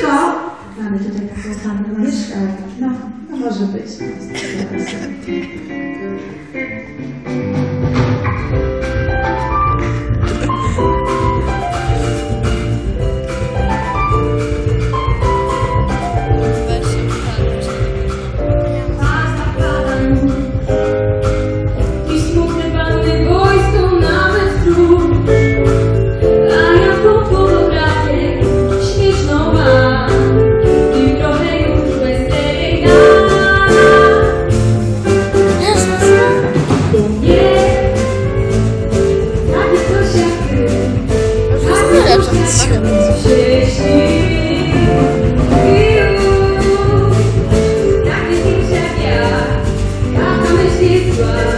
Co? Mamy tutaj taką samą myszkę. No, no może być. Zaraz. try.